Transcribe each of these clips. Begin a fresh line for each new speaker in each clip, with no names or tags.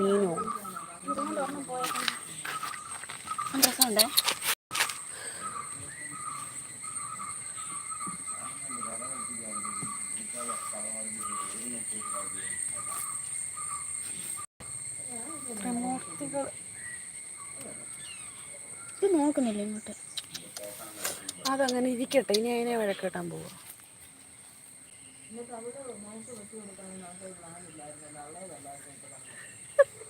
മീനോ?
രസമുണ്ടേ പ്രമൂർത്തികൾ ഇത് നോക്കുന്നില്ല ഇങ്ങോട്ട്.
അതങ്ങനെ ഇരിക്കട്ടെ. ഇനി അതിനെ വഴക്കെട്ടാൻ പോവാ.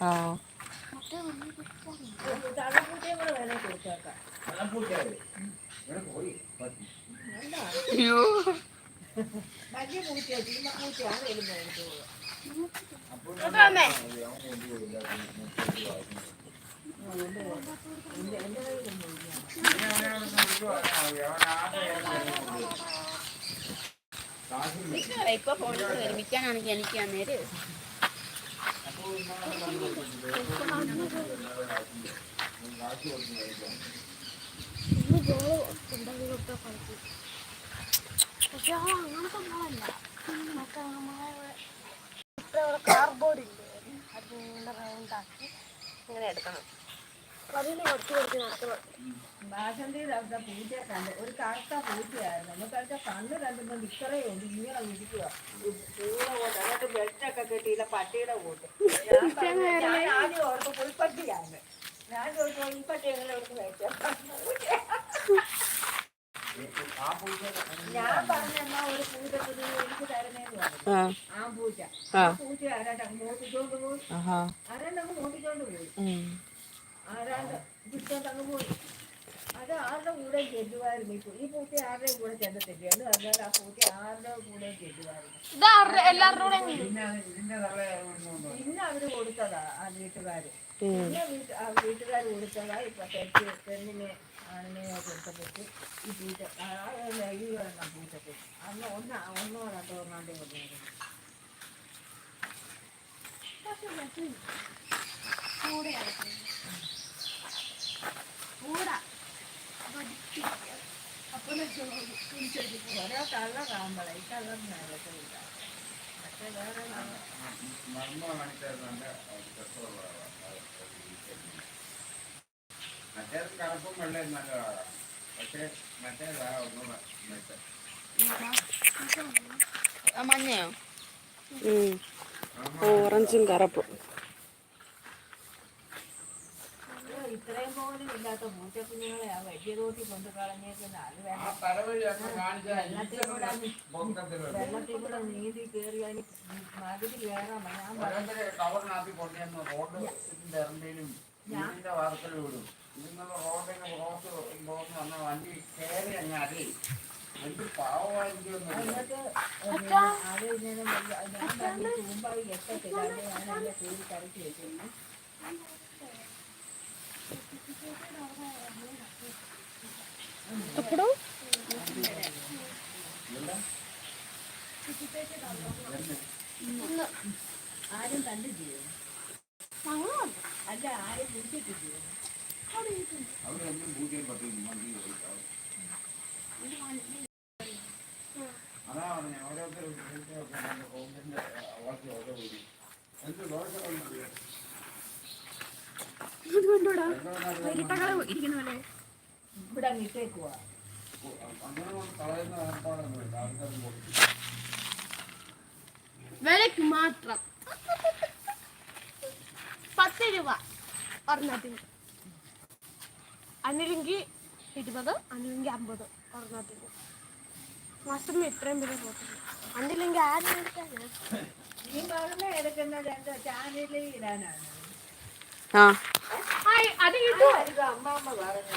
ആ. അയ്യോ.
ഇപ്പൊ ഫോണിൽ ഒരുമിക്കാനാണെങ്കിൽ എനിക്ക് അന്നേര്
പക്ഷെ അങ്ങനത്തെ ഇല്ലേ? അതിങ്ങനെ റൗണ്ടാക്കി ഇങ്ങനെ എടുക്കണം. അതിന് കുറച്ച് കുറച്ച് നടക്കണം
ബാസന്തിയുടെ അവിടുത്തെ പൂച്ചയെ കണ്ട് ഒരു കറുത്ത പൂച്ചയായിരുന്നു. നമുക്കതിന്റെ കണ്ണ് കണ്ടുമ്പോൾ ഇത്രയേ ഉണ്ട്. ഇങ്ങനെ ഇരിക്കുക പൂള കൊണ്ട് എന്നിട്ട് ബെൽറ്റൊക്കെ കെട്ടിയില്ല പട്ടിയുടെ കൂട്ട്. ഞാൻ പറഞ്ഞ ഞാൻ ആദ്യം ഓർത്ത് പുൽപ്പട്ടിയാണ്. ഞാൻ ചോദിച്ചു പുൽപ്പട്ടി എങ്ങനെ എടുത്ത് വെച്ചാൽ ഞാൻ പറഞ്ഞെന്നാ ഒരു പൂജ നീ എനിക്ക് തരുന്നേന്ന് പറഞ്ഞു.
ആ.
പൂജ പൂച്ച.
ആ.
പൂജ പൂച്ച ആരാണ്ട് മോട്ടിച്ചോണ്ട് പോയി. അങ്ങ് മോട്ടിച്ചോണ്ട് പോയി. ആരാണ്ട് പിടിച്ചോണ്ട് അങ്ങ് പോയി. അത് ആരുടെ കൂടെ ചെല്ലുമായിരുന്നു ഇപ്പൊ? ഈ പൂച്ച ആരുടെ കൂടെ ചെന്നത്തില്ല എന്ന് പറഞ്ഞാൽ ആ പൂച്ച ആരുടെ കൂടെ ചെല്ലുമായിരുന്നു
ഇത് എല്ലാവരുടെ
പിന്നെ അവർ കൊടുത്തതാ ആ വീട്ടുകാര്. പിന്നെ ആ വീട്ടുകാർ കൊടുത്തതാ ഇപ്പൊ തെറ്റ് പെണ്ണിനെ ആണിനെ കൊടുത്തപ്പോട്ട് ഈ പൂച്ച ഈ എണ്ണം പൂച്ചക്ക്. അന്ന് ഒന്ന് ഒന്നോ രണ്ടോ ഒന്നാണ്ടേ കൊണ്ടുവരുന്നു ഓരോ കള്ള കാമ്പള ഈ കള്ളം നേരത്തില്ല പക്ഷെ വേറെ
മറ്റേത് കറുപ്പും വെള്ളയും നല്ലതാണ് പക്ഷെ മറ്റേതാ മെച്ചം
മഞ്ഞയോ.
ഓറഞ്ചും കറുപ്പും
ഇത്രയും പോലും ഇല്ലാത്ത പൂച്ചക്കുഞ്ഞുങ്ങളെ ആ വലിയ തോട്ടി കൊണ്ട് കളഞ്ഞേക്കുന്ന അത് വേണം വെള്ളത്തിൽ കൂടെ നീന്തി കയറി അതിന് മതിൽ കയറാൻ ഞാൻ അത് ഇങ്ങനെ വലിയ- ഞാൻ തൂമ്പായി എത്തത്തില്ല ഞാൻ അതിന്റെ പേര് കരക്കി വെച്ചിരുന്നു.
അപ്പടോ
ആരും കണ്ടില്ലേ അല്ല ആരും കുടിച്ചിട്ടില്ലേ
അവരൊന്നും പൂജയും വണ്ടി ഓടിക്കാവും അതാ പറഞ്ഞ ഓരോരുത്തർ ഹോമിന്റെ അവർക്ക് ഓരോ വരും എന്ത് ദോഷമുണ്ട്
ഇവിടെ അങ്ങ് ഇട്ടേക്കുവാ
അങ്ങനെ കൊണ്ട് കളയുന്ന ഏർപ്പാടൊന്നുമില്ല
വിലക്ക് മാത്രം
പത്ത് രൂപ ഒരെണ്ണത്തിന്. അന്നില്ലെങ്കിൽ ഇരുപത്. അന്നില്ലെങ്കിൽ അമ്പത് ഒരെണ്ണത്തിന്. മാസം ഇത്രയും പേര് പോകത്തില്ല. അന്നില്ലെങ്കിൽ ആരും എടുക്കാനാ
ഈ പറഞ്ഞ എടുക്കുന്ന രണ്ട് ചാനലിൽ ഇടാനാണ്.
ആ.
അത് കിട്ടുമോ
അമ്മാമ്മ പറഞ്ഞു